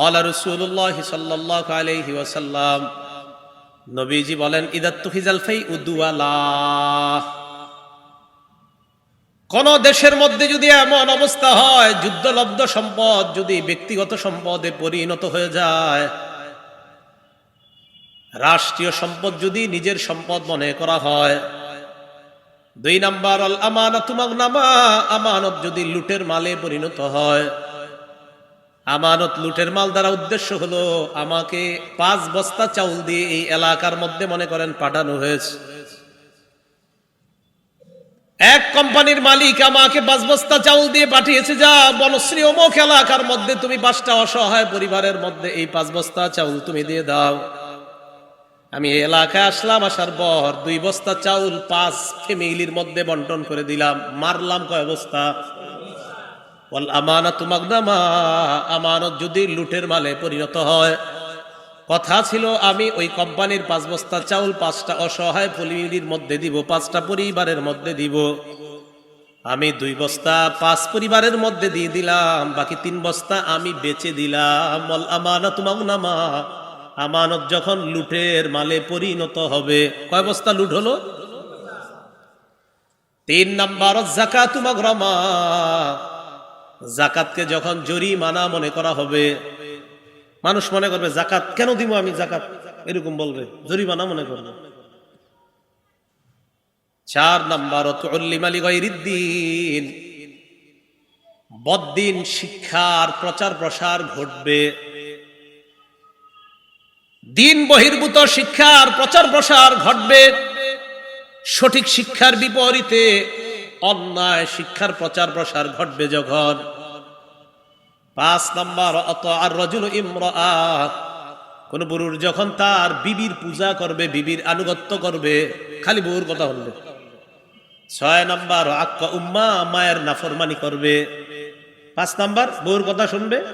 কলা রসুল্লাহ সাল্লাহ নবীজি বলেন ইদাত্তুফিজালফাই উদুয়ালাহ কোন দেশের মধ্যে যদি এমন অবস্থা হয়, যুদ্ধলব্ধ সম্পদ যদি ব্যক্তিগত সম্পদে পরিণত হয়ে যায়, রাষ্ট্রীয় সম্পদ যদি নিজের সম্পদ মনে করা হয়, দুই নাম্বার আল আমানাতুমাগনামা আমানত যদি লুটের মালে পরিণত হয়। আমানত লুটের মাল দ্বারা উদ্দেশ্য হলো আমাকে পাঁচ বস্তা চাউল দিয়ে এই এলাকার মধ্যে মনে করেন পাঠানো হয়েছে। এক কোম্পানির মালিক আমাকে পাঁচ বস্তা চাউল দিয়ে পাঠিয়েছে, যা বনশ্রী অমুক এলাকার মধ্যে তুমি পাঁচটা অসহায় পরিবারের মধ্যে এই পাঁচ বস্তা চাউল তুমি দিয়ে দাও। আমি এলাকায় আসলাম, আসার পর দুই বস্তা চাউল পাঁচ ফ্যামিলির মধ্যে বন্টন করে দিলাম। মারলাম কয় বস্তা? ওয়াল আমানাতু মাগনামা আমানত যদি লুটের মালে পরিণত হয়। কথা ছিল, আমি ওই কোম্পানির পাঁচ বস্তা চাউল, পাঁচটা অসহায় ফলির মধ্যে দিব, পাঁচটা পরিবারের মধ্যে দিব। আমি দুই বস্তা পাঁচ পরিবারের মধ্যে দিয়ে দিলাম, বাকি তিন বস্তা আমি বেচে দিলাম। ওয়াল আমানাতু মাগনামা আমানত যখন লুটের মালে পরিণত হবে। কয় বস্তা লুট হলো? তিন নাম্বার জাকাতু মাগরামা জাকাতকে যখন জরিমানা মনে করা হবে, মানুষ মনে করবে, জাকাত কেন দিব আমি জাকাত? এরকম বলবে, জরিমানা মনে করবে। চার নাম্বার দিন বদ্দিন শিক্ষার প্রচার প্রসার ঘটবে। দিন বহির্ভূত শিক্ষার প্রচার প্রসার ঘটবে। সঠিক শিক্ষার বিপরীতে অন্যায় শিক্ষার প্রচার প্রসার ঘটবে যখন। পাঁচ নাম্বার, অত আর রজুল ইমরা কোন বুড়ুর যখন তার বিবির পূজা করবে, বিবির আনুগত্য করবে, খালি বউর কথা বলবে। ছয় নাম্বার, আক্কা উম্মা মায়ের নাফরমানি করবে। পাঁচ নাম্বার বউর কথা শুনবে।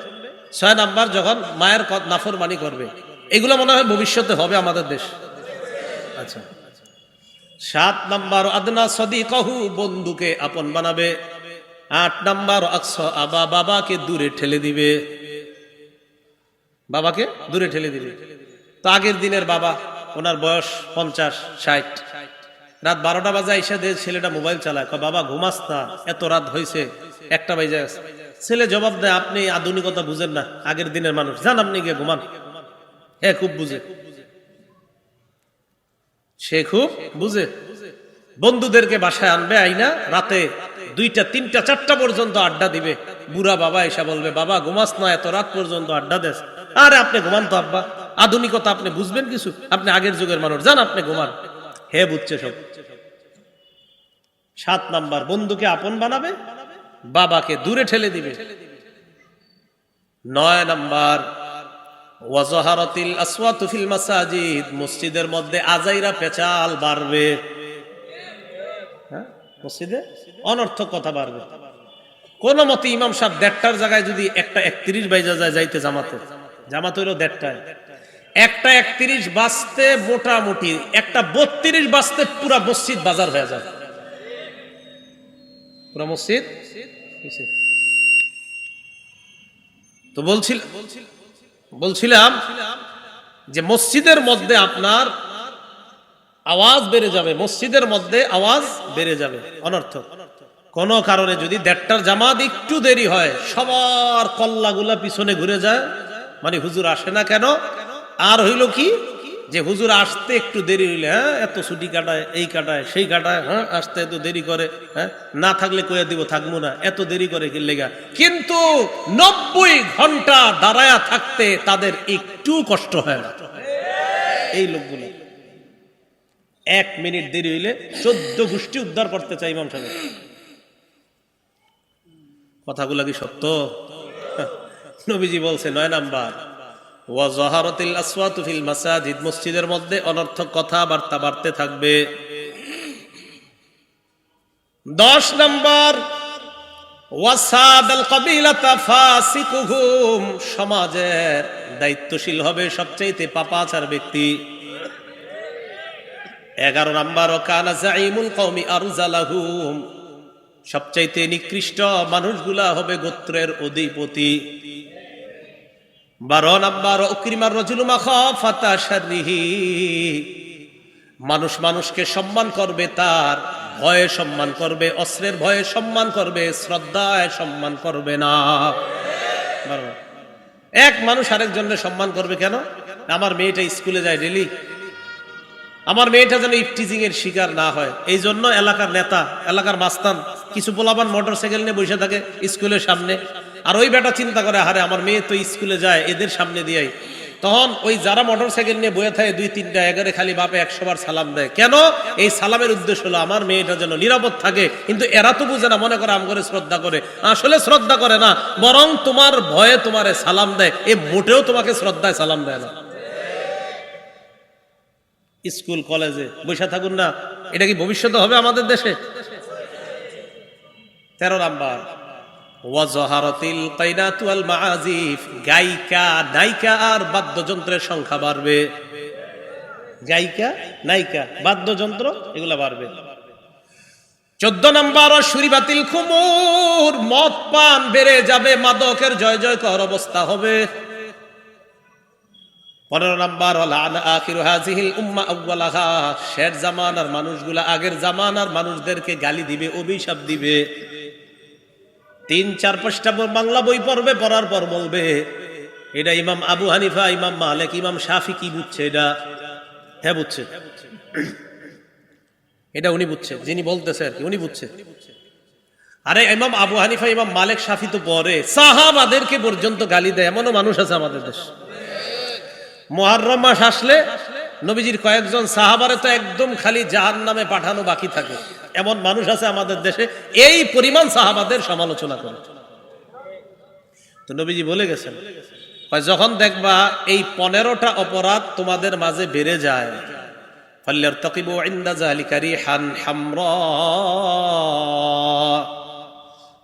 ছয় নাম্বার, যখন মায়ের নাফরমানি করবে। এগুলো মনে হয় ভবিষ্যতে হবে আমাদের দেশ। আচ্ছা। সাত নাম্বার, আদনা সদি কহু বন্ধুকে আপন বানাবে। আট নাম্বার, আকস আবা বাবাকে দূরে ঠেলে দিবে। বাবাকে দূরে ঠেলে দিবে। তো আগের দিনের বাবা, ওনার বয়স পঞ্চাশ, ষাট। রাত বারোটা বাজে এসে দিয়ে ছেলেটা মোবাইল চালায় বাবা, ঘুমাস না, এত রাত হয়েছে একটা বাজে ছেলে জবাব দেয়, আপনি আধুনিকতা বুঝেন না, আগের দিনের মানুষ, যান আপনি গিয়ে ঘুমান। হ্যাঁ খুব বুঝে। সে খুব বুঝে। বন্ধুদেরকে বাসায় আনবে, আইনা, রাতে দুইটা, তিনটা, চারটা পর্যন্ত আড্ডা দিবে। বুড়া বাবা এসে বলবে, বাবা, ঘুমাস না, এত রাত পর্যন্ত আড্ডা দেস। আরে, আপনি ঘুমান তো, আব্বা। আধুনিকতা আপনি বুঝবেন কিছু? আপনি আগের যুগের মানুষ। যান, আপনি ঘুমান। হে বুঝছে সব। সাত নাম্বার, বন্ধুকে আপন বানাবে, বাবাকে দূরে ঠেলে দিবে। নয় নাম্বার ওয়াজহারাতিল আসওয়াতু ফিল মাসাজিদ, মসজিদের মধ্যে আজাইরা পেচাল বাড়বে। হ্যাঁ? মসজিদে? অনর্থক কথা বাড়বে। কোন মতে ইমাম সাহেব দেড়টার জায়গায় যদি একটা একত্রিশ বাইজা যায় যাইতে জামাতে। জামাত হইল দেড়টায়। একটা একত্রিশ বাঁচতে মোটামুটি, একটা বত্রিশ বাঁচতে পুরা মসজিদ বাজার হয়ে যায় পুরা মসজিদ। তো বলছিল বলছিলাম যে মসজিদের মধ্যে আপনার আওয়াজ বেড়ে যাবে, মসজিদের মধ্যে আওয়াজ বেড়ে যাবে অনর্থ কোন কারণে যদি দেড়টার জামাত একটু দেরি হয়, সবার কল্লাগুলা পিছনে ঘুরে যায় মানে হুজুর আসে না কেন? আর হইল কি? যে হুজুর আসতে একটু দেরি হইলে হ্যাঁ এত ছুটি কাটায়, এই কাটায়, সেই কাটায় হ্যাঁ আসতে এত দেরি করে হ্যাঁ না থাকলে কয়ে দিব, থাকব না, এত দেরি করে লেগা। কিন্তু নব্বই ঘণ্টা দাঁড়ায়া থাকতে তাদের একটু কষ্ট হয় না। এই লোকগুলো। এক মিনিট দেরি হইলে চোদ্দ গোষ্ঠী উদ্ধার করতে চাই ইমাম সাহেব। কথাগুলো কি সত্য? নবীজি বলছে, নয় নাম্বার। ওয়াজহারাতিল আসওয়াতু ফিল মাসাজিদ, মসজিদের মধ্যে অনর্থক কথাবার্তা বাড়তে থাকবে। দশ নাম্বার সমাজের দায়িত্বশীল হবে সবচাইতে পাপাচার ব্যক্তি। এগারো নাম্বার সবচাইতে নিকৃষ্ট মানুষগুলা হবে গোত্রের অধিপতি। বারো নাম্বার উকরিমার রজুলুমা খাফাতা শাররিহি। মানুষ মানুষকে সম্মান করবে, তার ভয়ে সম্মান করবে, অস্ত্রের ভয়ে সম্মান করবে, শ্রদ্ধায় সম্মান করবে না। এক মানুষ আরেকজনের সম্মান করবে কেন? আমার মেয়েটা স্কুলে যায় ডেলি আমার মেয়েটা যেন ইফটিজিং এর শিকার না হয়। এই জন্য এলাকার নেতা, এলাকার মাস্তান, কিছু পোলাবান মোটর সাইকেল নিয়ে বসে থাকে স্কুলের সামনে। আর ওই বেটা চিন্তা করে হারে আমার মেয়ে তো স্কুলে যায়, এদের সামনে দিয়াই তখন ওই যারা মোটর সাইকেল নিয়ে বয়ে থাকে, দুই, তিনটা, এগারে খালি বাপে একশো বার সালাম দেয়। কেন? এই সালামের উদ্দেশ্য হলো, আমার মেয়েটা যেন নিরাপদ থাকে। কিন্তু এরা তো বুঝে না, মনে করে আম করে শ্রদ্ধা করে। আসলে শ্রদ্ধা করে না, বরং তোমার ভয়ে তোমারে সালাম দেয়। এ মোটেও তোমাকে শ্রদ্ধায় সালাম দেয় না। স্কুল, কলেজে বসে থাকুন না, এটা কি ভবিষ্যতে হবে আমাদের দেশে? তেরো নাম্বার। ওয়াজহারাতিল কাইনাতু ওয়াল মাআজিফ গায়িকা, নায়িকা আর বাদ্যযন্ত্রের সংখ্যা বাড়বে। গায়িকা, নায়িকা, বাদ্যযন্ত্র, এগুলা বাড়বে। চোদ্দ নম্বর সুরিবাতিল খুমুর, মদ পান বেড়ে যাবে, মাদকের জয় জয়কর অবস্থা হবে। পনেরো নাম্বার শের জামানার মানুষগুলা আগের জামানার মানুষদেরকে গালি দিবে, অভিশাপ দিবে। তিন, চার পাঁচটা বাংলা বই পড়বে, পড়ার পর বলবে, এটা ইমাম আবু হানিফা, ইমাম মালিক, ইমাম শাফি কি বুঝছে এটা? হ্যাঁ বুঝছে। এটা উনি বুঝছে, যিনি বলতেছে আর কি, উনি বুঝছে। আরে ইমাম আবু হানিফা, ইমাম মালিক, শাফি তো পরে সাহাবাদেরকে পর্যন্ত গালি দেয়, এমনও মানুষ আছে আমাদের দেশ। মহারম মাস আসলে নবীজির কয়েকজন সাহাবারে তো একদম খালি জাহান নামে পাঠানো বাকি থাকে। এমন মানুষ আছে আমাদের দেশে, এই পরিমাণ সাহাবাদের সমালোচনা করে। তো নবীজি বলে গেছেন যখন দেখবা এই পনেরোটা অপরাধ তোমাদের মাঝে বেড়ে যায়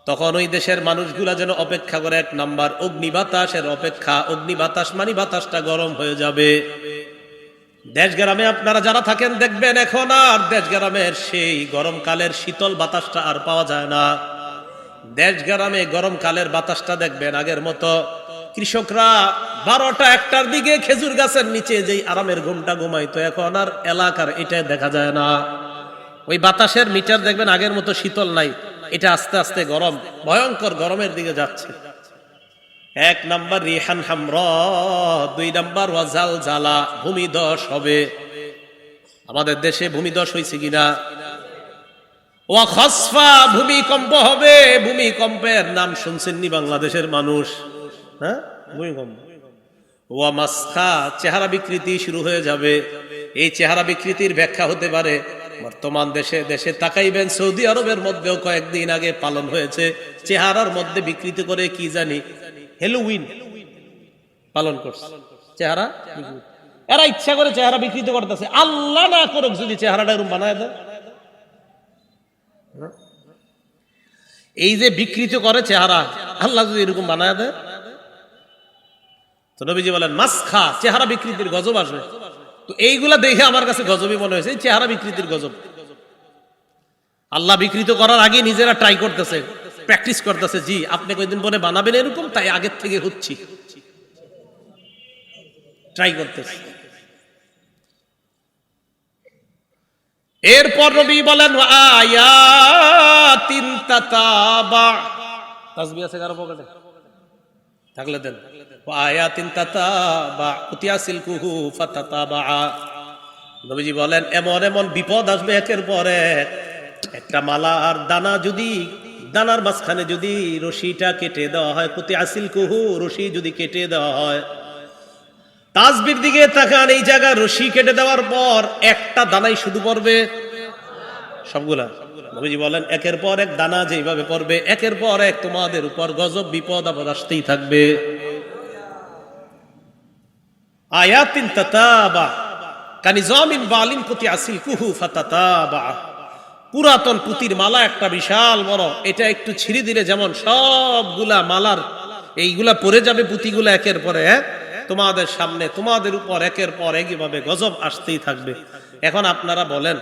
তখন ওই দেশের মানুষগুলা যেন অপেক্ষা করে এক নাম্বার অগ্নি বাতাসের অপেক্ষা অগ্নি বাতাস মানে বাতাসটা গরম হয়ে যাবে। দেশ গ্রামে আপনারা যারা থাকেন দেখবেন এখন আর দেশ গ্রামের সেই গরমকালের শীতল বাতাসটা আর পাওয়া যায় না। দেশ গ্রামে গরমকালের বাতাসটা দেখবেন আগের মতো। কৃষকরা বারোটা একটার দিকে খেজুর গাছের নিচে যেই আরামের ঘুমটা ঘুমাইতো, এখন আর এলাকার এটা দেখা যায় না। ওই বাতাসের মিটার দেখবেন আগের মতো শীতল নাই, এটা আস্তে আস্তে গরম, ভয়ঙ্কর গরমের দিকে যাচ্ছে। এক নাম্বার রিহান হামর, দুই নাম্বার ওয়াজাল জালা, ভূমিদশ হবে। আমাদের দেশে ভূমিদশ হয়েছে কিনা? ওয়া খসফা, ভূমিকম্প হবে। ভূমিকম্পের নাম শুনছেননি বাংলাদেশের মানুষ? হ্যাঁ? ভূমিকম্প। ওয়া মাসখা, চেহারা বিকৃতি শুরু হয়ে যাবে। এই চেহারা বিকৃতির ব্যাখ্যা হতে পারে। বর্তমান দেশে দেশে তাকাইবেন, সৌদি আরবের মধ্যেও কয়েকদিন আগে পালন হয়েছে। চেহারার মধ্যে বিকৃতি করে কি জানি? হেলোউইন পালন করছে। চেহারা? এরা ইচ্ছা করে চেহারা বিকৃত করতেছে। আল্লাহ না করুক যদি চেহারাটা এরকম বানায় দেয়। এই যে বিকৃত করে চেহারা, আল্লাহ যদি এরকম বানায় দেয়। তো নবীজি বলেন মাছ খা চেহারা বিকৃতির গজব আসবে। তো এইগুলা দেখে আমার কাছে গজবই মনে হয়েছে চেহারা বিকৃতির গজব। আল্লাহ বিকৃত করার আগে নিজেরা ট্রাই করতেছে। প্র্যাকটিস করতেছে, জি, আপনি কয়েকদিন পরে বানাবেন এরকম? তাই আগের থেকে হচ্ছি। ট্রাই করতেছে। এরপর নবী বলেন, আয়াতিন তাতাবা। তাসবিহ আছে কারও পকেটে? থাকলে দেন। আয়াতিন তাতাবা। উতিয়া সিলকুহু ফাতাতাবা। নবীজি বলেন, এমন এমন বিপদ আসবে একের পর এক। একটা মালার দানা যদি দানার মাঝখানে যদি রশিটা কেটে দেওয়া হয়, কুতি আসিল কুহু, রশি যদি কেটে দেওয়া হয়। তাজবির দিকে তাকান, এই জায়গায় রশি কেটে দেওয়ার পর একটা দানাই শুধু পড়বে। সবগুলা? নবীজি বলেন, একের পর এক দানা যেভাবে পড়বে, একের পর এক তোমাদের উপর গজব, বিপদ, আপদ আসতেই থাকবে। আয়াতিন তাতাবা, কানিজামিন বালিন প্রতি আসিল কুহু ফাতাতাবা। পুরাতন পুতির মালা একটা বিশাল বড়। এটা একটু ছিঁড়ে দিলে যেমন সবগুলা মালার এইগুলা পরে যাবে পুঁতিগুলা একের পরে তোমাদের সামনে, তোমাদের উপর একের পর একইভাবে গজব আসতেই থাকবে। এখন আপনারা বলেন,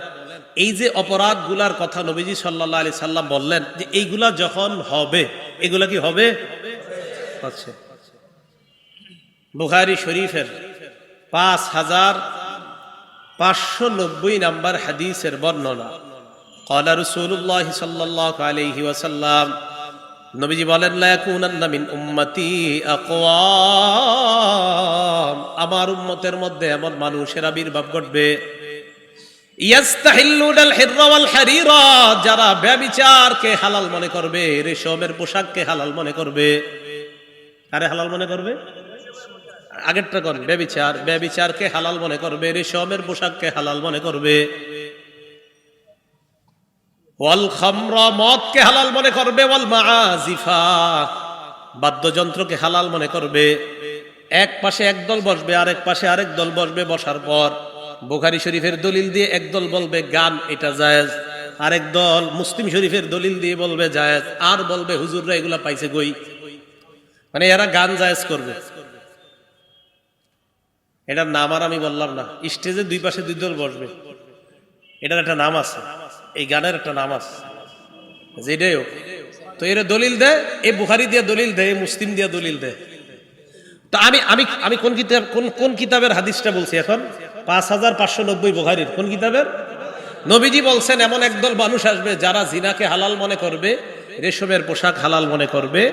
এই যে অপরাধগুলার কথা নবীজি সাল্লাহ আলি সাল্লাম বললেন যে এইগুলা যখন হবে, এগুলা কি হবে? আচ্ছা। বুখারি শরীফের পাঁচ হাজার পাঁচশো নব্বই নাম্বার হাদিসের বর্ণনা। কলা রসুল্লাহ সাল্লাহ আলহি ওয়াসাল্লাম নবীজি বলেন মিন উম্মতি আকওয়াম আমার উম্মতের মধ্যে এমন মানুষের আবির্ভাব ঘটবে যারা ব্যভিচারকে হালাল মনে করবে রেশমের পোশাককে হালাল মনে করবে আরে হালাল মনে করবে? আগেরটা কর ব্যবিচার, ব্যবিচারকে হালাল মনে করবে, রেশমের পোশাককে হালাল মনে করবে। ওয়াল খামরা, মদকে হালাল মনে করবে, ওয়াল মাআজিফা বাদ্যযন্ত্রকে হালাল মনে করবে। এক পাশে এক দল বসবে, আরেক পাশে আরেক দল বসবে বসার পর। বুখারী শরীফের দলিল দিয়ে এক দল বলবে, গান, এটা জায়েজ। আরেক দল মুসলিম শরীফের দলিল দিয়ে বলবে, জায়েজ। আর বলবে, হুজুররা এগুলা পাইছে গই মানে এরা গান জায়েজ করবে। এটার নাম আর আমি বললাম না। স্টেজে দুই পাশে দুই দল বসবে। এটার একটা নাম আছে। এই গানের একটা নাম আছে। হোক, তো এরা দলিল দেয়, এ বুখারি দিয়ে দলিল এ মুসলিম দিয়ে দলিল দেয়। তো আমি আমি আমি কোন কিতাব, কোন কোন কিতাবের হাদিসটা বলছি এখন? পাঁচ হাজার পাঁচশো নব্বই বুখারির। কোন কিতাবের? নবীজি বলছেন, এমন একদল মানুষ আসবে যারা জিনাকে হালাল মনে করবে, রেশমের পোশাক হালাল মনে করবে,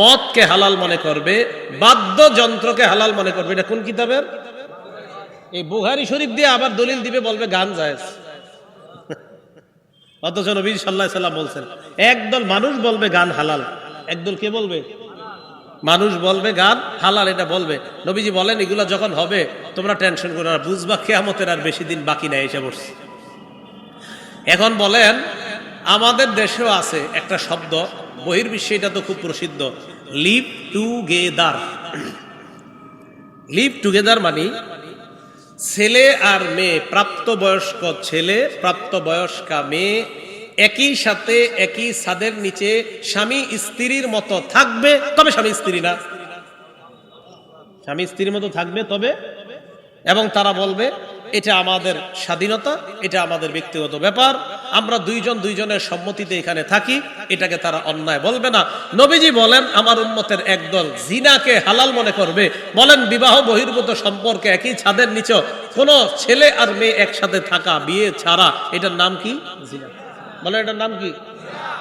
মদকে হালাল মনে করবে, বাদ্যযন্ত্রকে হালাল মনে করবে। এটা কোন কিতাবের? এই বুহারি শরীফ দিয়ে আবার দলিল দিবে, বলবে গান জায়েজ। অথচ নবী সাল্লাহ সাল্লাম বলছেন একদল মানুষ বলবে গান হালাল। একদল কে বলবে? মানুষ বলবে গান হালাল, এটা বলবে। নবীজি বলেন, এগুলো যখন হবে, তোমরা টেনশন করো না, বুঝবা কেয়ামতের আর বেশি দিন বাকি নেই এসে বসছে এখন বলেন, আমাদের দেশেও আছে একটা শব্দ, বহির্বিশ্বে এটা তো খুব প্রসিদ্ধ লিভ টুগেদার লিভ টুগেদার মানে ছেলে আর মেয়ে, প্রাপ্তবয়স্ক ছেলে, প্রাপ্তবয়স্কা মেয়ে, একই সাথে একই ছাদের নিচে স্বামী স্ত্রীর মতো থাকবে, তবে স্বামী স্ত্রী না। স্বামী স্ত্রীর মতো থাকবে তবে? এবং তারা বলবে, এটা আমাদের স্বাধীনতা, এটা আমাদের ব্যক্তিগত ব্যাপার। আমরা দুইজন দুইজনের সম্মতিতে এখানে থাকি, এটাকে তারা অন্যায় বলবে না। নবীজি বলেন, আমার উন্মতের একদল জিনাকে হালাল মনে করবে। বলেন, বিবাহ বহির্ভূত সম্পর্কে একই ছাদের নিচে কোন ছেলে আর মেয়ে একসাথে থাকা, বিয়ে ছাড়া। এটার নাম কি? জিনা। বলেন, এটার নাম কি?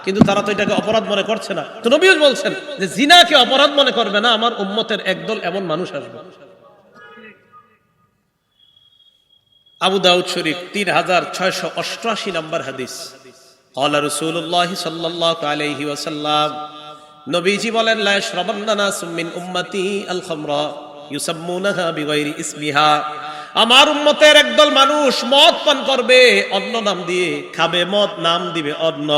কিন্তু তারা তো এটাকে অপরাধ মনে করছে না। তো নবীও বলছেন যে, জিনাকে অপরাধ মনে করবে না, আমার উম্মতের একদল এমন মানুষ আসবে। আবু দাউদ শরীফ তিন হাজার ছয়শো অষ্টআশি নম্বর হাদিস। কলা রসুল্লাহ সাল্লাহ আলহি ওয়াসাল্লাম, নবীজি বলেন, লা শ্রবন্নানা সুমিন উম্মতি আল খামরা ইউসাম্মুনাহা বিগাইরি ইসমিহা। আমার উম্মতের একদল মানুষ মদ পান করবে অন্য নাম দিয়ে খাবে, মদ নাম দিবে অন্য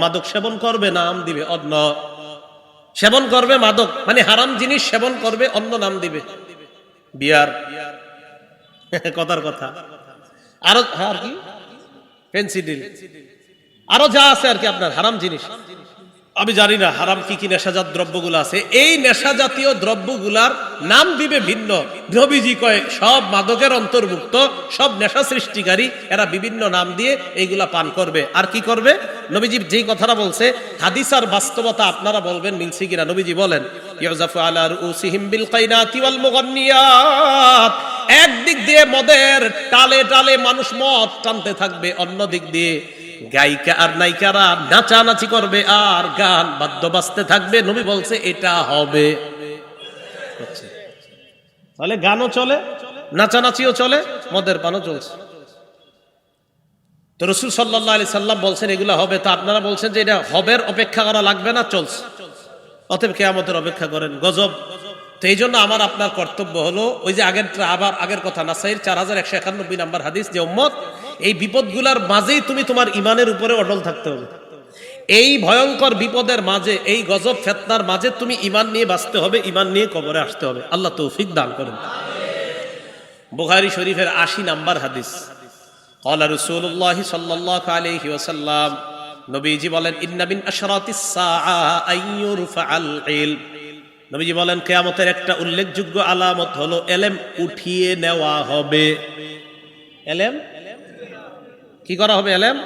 মাদক সেবন করবে, নাম দিবে অন্য সেবন করবে মাদক মানে হারাম জিনিস সেবন করবে অন্য নাম দিবে। বিয়ার। কথার কথা। আরও হ্যাঁ, আর কি? পেন্সিডিল আরও যা আছে আর কি আপনার হারাম জিনিস। আমি জানি না হারাম কি কি নেশাজাত দ্রব্যগুলো আছে। এই নেশা জাতীয় দ্রব্যগুলার নাম দিবে ভিন্ন। নবীজি কয় সব মাদকের অন্তর্ভুক্ত সব নেশা সৃষ্টিকারী এরা বিভিন্ন নাম দিয়ে এইগুলা পান করবে। আর কি করবে? নবীজি যেই কথাটা বলছে হাদিস আর বাস্তবতা আপনারা বলবেন মিলছি কিনা? নবীজি বলেন ইউজাফু আলা রুসিহিম বিল কাইনাতি ওয়াল মুগান্নিয়াত। একদিক দিয়ে মদের টালে টালে মানুষ মদ টানতে থাকবে অন্য দিক দিয়ে গায়িকা আর নায়িকারা নাচানাচি করবে আর গান বাদ্য বাজতে থাকবে। নবী বলছে, এটা হবে। তাহলে গানও চলে, নাচানাচিও চলে, মদের পানও চলছে। তো রসুল সাল্লাহ আলি সাল্লাম বলছেন, এগুলো হবে। তো আপনারা বলছেন যে, এটা হবের অপেক্ষা করা লাগবে না, চলছে। অতএব কেয়ামতের অপেক্ষা করেন, গজব তো এই জন্য আমার আপনার কর্তব্য হলো, ওই যে আগের আবার আগের কথা না নাসাইয়ের চার হাজার একশো একানব্বই নাম্বার হাদিস, যে উম্মত, এই বিপদগুলার মাঝেই তুমি তোমার ইমানের উপরে অটল থাকতে হবে। এই ভয়ঙ্কর বিপদের মাঝে, এই গজব, ফেতনার মাঝে তুমি ইমান নিয়ে বাঁচতে হবে ইমান নিয়ে কবরে আসতে হবে। আল্লাহ তৌফিক দান করেন। বুহারি শরীফের আশি নাম্বার হাদিস। কলা রসুল্লাহ সাল্লাহ আলহি ওসাল্লাম নবীজি বলেন ইন্নাবিন আশরাতিস সাআ আইয়ুরফা আল ইলম। নবীজি বলেন, কেয়ামতের একটা উল্লেখযোগ্য আলামত হলো, এলেম উঠিয়ে নেওয়া হবে। এলেম? কি করা হবে এলেম?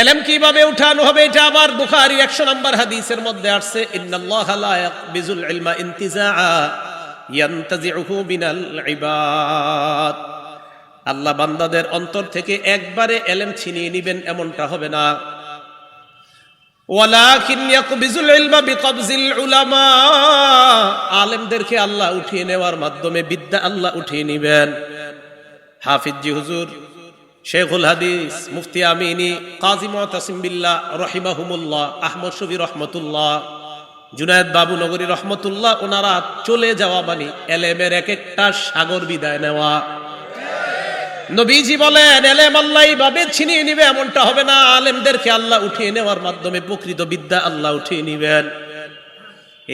এলেম কীভাবে উঠানো হবে, এটা আবার বুখারীর 100 নম্বর হাদিসের মধ্যে আসছে, ইন্নাল্লাহা লা ইয়াকবিজুল ইলমা ইবাদ। আল্লাহ বান্দাদের অন্তর থেকে একবারে এলেম ছিনিয়ে নিবেন, এমনটা হবে না। আলেমদেরকে আল্লাহ উঠিয়ে নেওয়ার মাধ্যমে বিদ্যা আল্লাহ উঠিয়ে নেবেন। হাফিজ হুজুর, শেখুল হাদিস, মুফতি আমিনী, কাজী মুতাসিম বিল্লাহ রহিমাহুমুল্লাহ, আহমদ শফি রহমতুল্লাহ, জুনায়েদ বাবু নগরী রহমতুল্লাহ, ওনারা চলে যাওয়া মানে এলেমের এক একটা সাগর বিদায় নেওয়া। নবীজি বলেন, এলেম আল্লাহ এইভাবে ছিনিয়ে নিবে, এমনটা হবে না। আলেমদেরকে আল্লাহ উঠিয়ে নেওয়ার মাধ্যমে প্রকৃত বিদ্যা আল্লাহ উঠিয়ে নিবেন।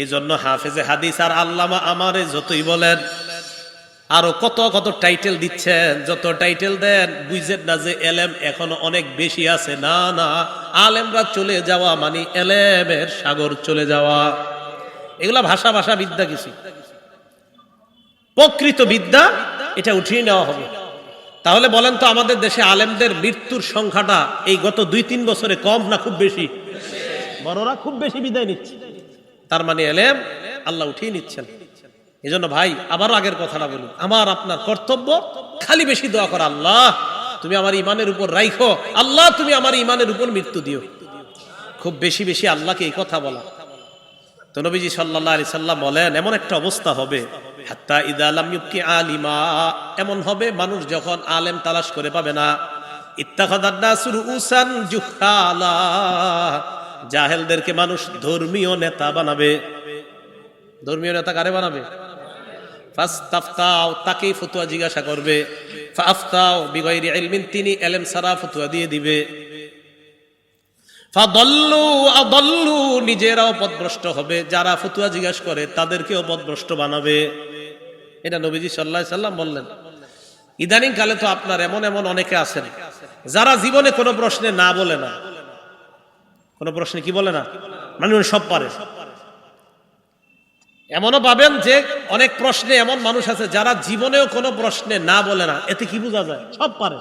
এই জন্য হাফেজে হাদিস আর আল্লামা আমারে যতই বলেন, আরও কত কত টাইটেল দিচ্ছেন, যত টাইটেল দেন, বুঝেন না যে এলেম এখনও অনেক বেশি আছে। না না, আলেমরা চলে যাওয়া মানে এলেমের সাগর চলে যাওয়া। এগুলা ভাষা ভাষা বিদ্যা কিছু। প্রকৃত বিদ্যা এটা উঠিয়ে নেওয়া হবে। তাহলে বলেন তো আমাদের দেশে আলেমদের মৃত্যুর সংখ্যাটা এই গত দুই তিন বছরে কম না খুব বেশি? বড়রা খুব বেশি বিদায় নিচ্ছে। তার মানে এলেম আল্লাহ উঠিয়ে নিচ্ছেন। এই জন্য ভাই আবারও আগের কথাটা বলি। আমার আপনার কর্তব্য খালি বেশি দোয়া করা আল্লাহ তুমি আমার ইমানের উপর রাইখো আল্লাহ তুমি আমার ইমানের উপর মৃত্যু দিও। খুব বেশি বেশি আল্লাহকে এই কথা বলা। তো নবীজি সাল্লাহ আলি সাল্লাম বলেন এমন একটা অবস্থা হবে হাত্তা ইদালাম ইউকি আলিমা। এমন হবে, মানুষ যখন আলেম তালাশ করে পাবে না। ইত্তাখাদান্নাসুর উসান জুহালা জাহেলদেরকে মানুষ ধর্মীয় নেতা বানাবে। ধর্মীয় নেতা কারে বানাবে? ফাস্তাফতাও তাকেই ফতুয়া জিজ্ঞাসা করবে। ফাফতাও বিগয়রি ইলমিন, তিনি এলেম সারা ফতুয়া দিয়ে দিবে। ফাদল্লু আদল্লু, নিজেরাও পদভ্রষ্ট হবে। যারা ফতুয়া জিজ্ঞাসা করে, তাদেরকেও পদভ্রষ্ট বানাবে। এটা নবীজি সাল্লাহ সাল্লাম বললেন। ইদানিং কালে তো আপনার এমন এমন অনেকে আছেন, যারা জীবনে কোনো প্রশ্নে না বলে না। কোনো প্রশ্নে কি বলে না? মানে সব পারে। এমনও পাবেন যে অনেক প্রশ্নে এমন মানুষ আছে যারা জীবনেও কোনো প্রশ্নে না বলে না। এতে কি বোঝা যায়? সব পারে।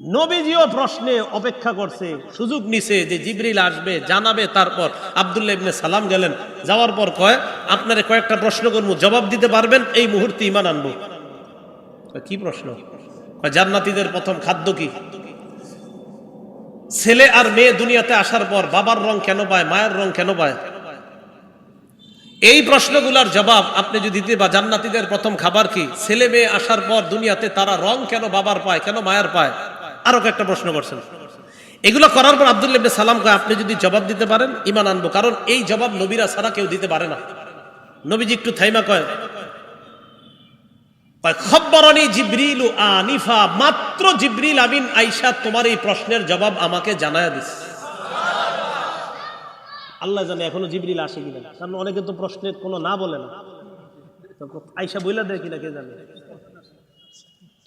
নবীজিও প্রশ্নে অপেক্ষা করছে, সুযোগ নিছে যে জিবরিল আসবে, জানাবে, তারপর আব্দুল্লাহ ইবনে সালাম গেলেন। যাওয়ার পর কয়, আপনারে কয়েকটা প্রশ্ন করব, জবাব দিতে পারবেন, এই মুহূর্তে ইমান আনব। কি প্রশ্ন? জান্নাতীদের প্রথম খাদ্য কি? ছেলে আর মেয়ে দুনিয়াতে আসার পর বাবার রং কেন পায়, মায়ের রং কেন পায়? এই প্রশ্নগুলোর জবাব আপনি যদি দিতে বা জান্নাতীদের প্রথম খাবার কি? ছেলে মেয়ে আসার পর দুনিয়াতে তারা রং কেন বাবার পায়, কেন মায়ের পায়? আরও একটা প্রশ্ন করছেন। এগুলো করার পর আব্দুল্লাহ ইবনে সালাম কয়, আপনি যদি জবাব দিতে পারেন ইমান আনব। কারণ এই জবাব নবীরা ছাড়া কেউ দিতে পারে না। নবীজি একটু থাইমা কয় খব্বরনি জিব্রিল আনিফা, মাত্র জিব্রিল আমিন আইসা তোমার এই প্রশ্নের জবাব আমাকে জানায় দিস। আল্লাহ জানে এখনও জিবরিল আসে কিনা। কারণ অনেকে তো প্রশ্নের কোনো না বলে না। আইসা বইলা দেয় কিনা কে জানে?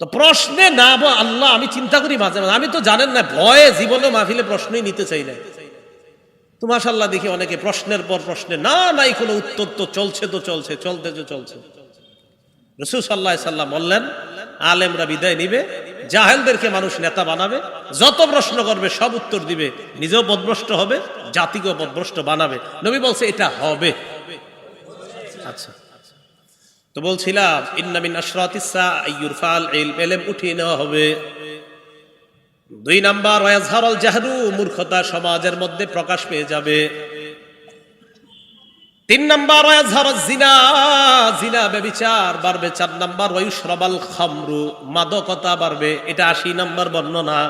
তো প্রশ্নে না আল্লাহ, আমি চিন্তা করি মাঝে মাঝে। আমি তো জানেন না, ভয়ে জীবনে মাহফিলে প্রশ্নই নিতে চাই না। তো মাশাল্লাহ দেখি অনেকে প্রশ্নের পর প্রশ্নে, না, নাই, কোনো উত্তর তো চলছে তো চলছে, চলতে তো চলছে। রসুল সাল্লাহ সাল্লাম বললেন, আলেমরা বিদায় নিবে, জাহেলদেরকে মানুষ নেতা বানাবে, যত প্রশ্ন করবে, সব উত্তর দিবে, নিজেও পদভ্রষ্ট হবে, জাতিকেও পদভ্রষ্ট বানাবে। নবী বলছে, এটা হবে। আচ্ছা। তো বলছিলাম ইন্নামিন আশরাতিসা ইউরফাল ইলম এলেম উঠিয়ে নেওয়া হবে। দুই নাম্বার ওয়াজহারল জাহরু মূর্খতা সমাজের মধ্যে প্রকাশ পেয়ে যাবে। তিন নাম্বার ওয়াজহার জিনা জিনা ব্যভিচার বাড়বে। চার নাম্বার ওয়ুশরাবাল খামরু মাদকতা বাড়বে। এটা আশি নাম্বার বর্ণনা।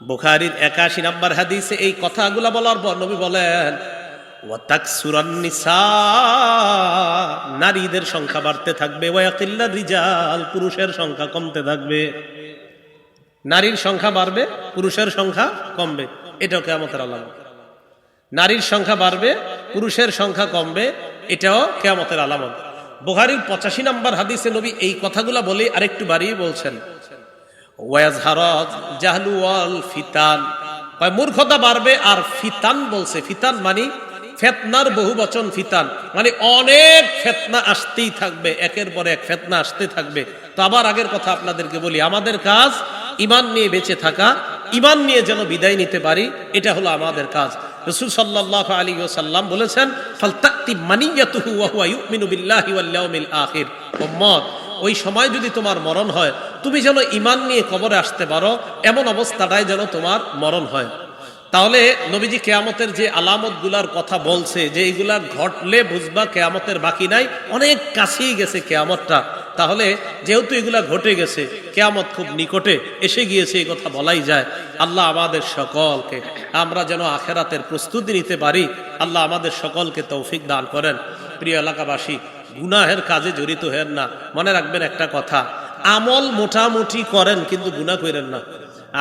বুখারীর একাশি নাম্বার হাদিসে এই কথাগুলা বলার পর নবী বলেন নারীদের সংখ্যা বাড়তে থাকবে রিজাল, পুরুষের সংখ্যা কমতে থাকবে। নারীর সংখ্যা বাড়বে, পুরুষের সংখ্যা কমবে, এটাও কেমতের আলামত। নারীর সংখ্যা বাড়বে, পুরুষের সংখ্যা কমবে, এটাও কেয়ামতের আলামত। বুখারীর পঁচাশি নাম্বার হাদিসে নবী এই কথাগুলো বলে আরেকটু বাড়িয়ে বলছেন। ওয়াজ ওয়াল ফিতান। মূর্খতা বাড়বে আর ফিতান বলছে। ফিতান মানে ফেতনার বহু বচন ফিতান। মানে অনেক ফেতনা আসতেই থাকবে, একের পর এক ফেতনা আসতে থাকবে। তো আবার আগের কথা আপনাদেরকে বলি, আমাদের কাজ ইমান নিয়ে বেঁচে থাকা, ইমান নিয়ে যেন বিদায় নিতে পারি, এটা হলো আমাদের কাজ। রসুল সাল্লাহ আলী সাল্লাম বলেছেন, ফালতাক্তি মানিয়াতুহু ওয়া হুয়া ইউমিনু বিল্লাহি ওয়াল আখির। উম্মত, ওই সময় যদি তোমার মরণ হয়, তুমি যেন ইমান নিয়ে কবরে আসতে পারো, এমন অবস্থাটাই যেন তোমার মরণ হয়। তাহলে নবীজি কেয়ামতের যে আলামতগুলার কথা বলছে, যে এইগুলা ঘটলে বুঝবা কেয়ামতের বাকি নাই, অনেক কাছেই গেছে কেয়ামতটা। তাহলে যেহেতু এগুলা ঘটে গেছে, কেয়ামত খুব নিকটে এসে গিয়েছে, এই কথা বলাই যায়। আল্লাহ আমাদের সকলকে, আমরা যেন আখেরাতের প্রস্তুতি নিতে পারি, আল্লাহ আমাদের সকলকে তৌফিক দান করেন। প্রিয় এলাকাবাসী, গুনাহের কাজে জড়িত হেন না। মনে রাখবেন একটা কথা, আমল মোটামুটি করেন, কিন্তু গুনাহ করেন না।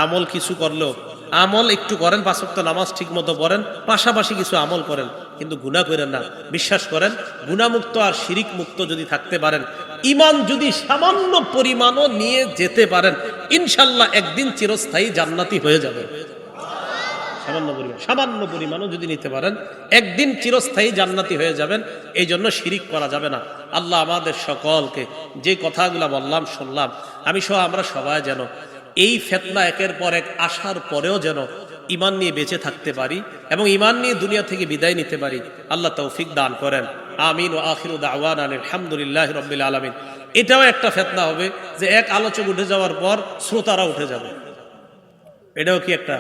আমল কিছু করলেও আমল একটু করেন পাঁচক্ত নামাজ ঠিক মতো পড়েন, পাশাপাশি কিছু আমল করেন, কিন্তু গুণা করেন না। বিশ্বাস করেন গুণামুক্ত আর শিরিক মুক্ত যদি থাকতে পারেন ইমান যদি সামান্য পরিমাণও নিয়ে যেতে পারেন, ইনশাল্লাহ একদিন চিরস্থায়ী জান্নাতি হয়ে যাবে। সামান্য পরিমাণ, সামান্য পরিমাণও যদি নিতে পারেন, একদিন চিরস্থায়ী জান্নাতি হয়ে যাবেন এই জন্য শিরিক করা যাবে না। আল্লাহ আমাদের সকলকে যে কথাগুলো বললাম, শুনলাম, আমি সহ আমরা সবাই যেন এই ফেতনা একের পর এক আসার পরেও যেন ইমান নিয়ে বেঁচে থাকতে পারি এবং ইমান নিয়ে দুনিয়া থেকে বিদায় নিতে পারি। আল্লাহ তৌফিক দান করেন। আমিন ও আখিরু দাওয়ান আলহামদুলিল্লাহ রবিল আলমিন। এটাও একটা ফেতনা হবে যে এক আলোচক উঠে যাওয়ার পর শ্রোতারা উঠে যাবে। এটাও কি একটা?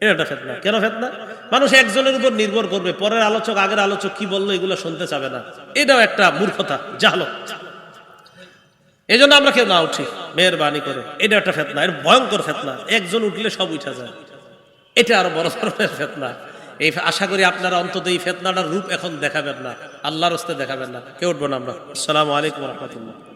এটা একটা ফেতনা। কেন ফেতনা? মানুষ একজনের উপর নির্ভর করবে, পরের আলোচক, আগের আলোচক কি বলল এগুলো শুনতে চাবে না। এটাও একটা মূর্খতা, জাহলত। এই জন্য আমরা কেউ না উঠি, মেহরবানি করে। এটা একটা ফেতনা এর ভয়ঙ্কর ফেতনা। একজন উঠলে সব উঠা যায়। এটা আরও বড় ধরনের ফেতনা। এই আশা করি আপনারা অন্তত এই ফেতনাটার রূপ এখন দেখাবেন না, আল্লাহর হস্তে দেখাবেন না। কেউ উঠবো না আমরা? আসসালামু আলাইকুম রহমতুল্লাহ।